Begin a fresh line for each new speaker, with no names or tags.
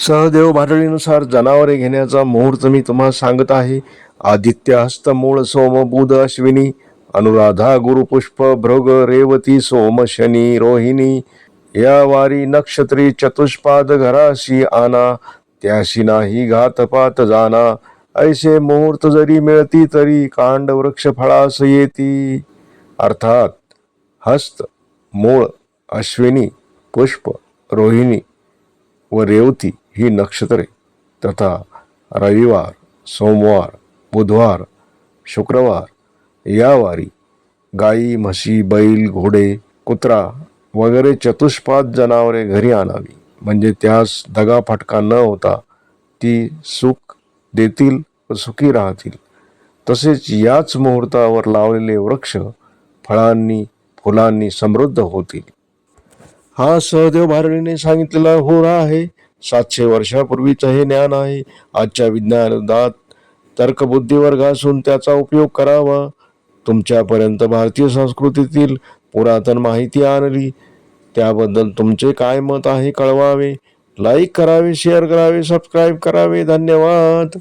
सहदेव भाडळीनुसार जनावरे घेण्याचा मुहूर्त मी तुम्हाला सांगत आहे. आदित्य हस्त मूळ सोम बुध अश्विनी अनुराधा गुरुपुष्प भृग रेवती सोम शनी रोहिणी या वारी नक्षत्री चतुष्पाद घराशी आना त्याशी नाही घातपात जाना ऐसे मुहूर्त जरी मिळती तरी कांड वृक्ष फळास येती. अर्थात हस्त मूळ अश्विनी पुष्प रोहिणी व रेवती ही नक्षत्रे. तथा रविवार सोमवार बुधवार शुक्रवार या वारी गाई म्हशी बैल घोडे कुत्रा वगैरे चतुष्पाद जनावरे घरी आणावी. म्हणजे त्यास दगाफटका न होता ती सुख देतील व सुखी राहतील. तसेच याच मुहूर्तावर लावलेले वृक्ष फळांनी फुलांनी समृद्ध होतील. हा सहदेव भारणीने सांगितलेला होरा आहे. सातशे वर्षापूर्वीचं हे ज्ञान आहे. आजच्या विज्ञानात तर्कबुद्धीवर घासून त्याचा उपयोग करावा. तुमच्यापर्यंत भारतीय संस्कृतीतील पुरातन माहिती आणली. त्याबद्दल तुमचे काय मत आहे कळवावे. लाईक करावे शेअर करावे सबस्क्राईब करावे. धन्यवाद.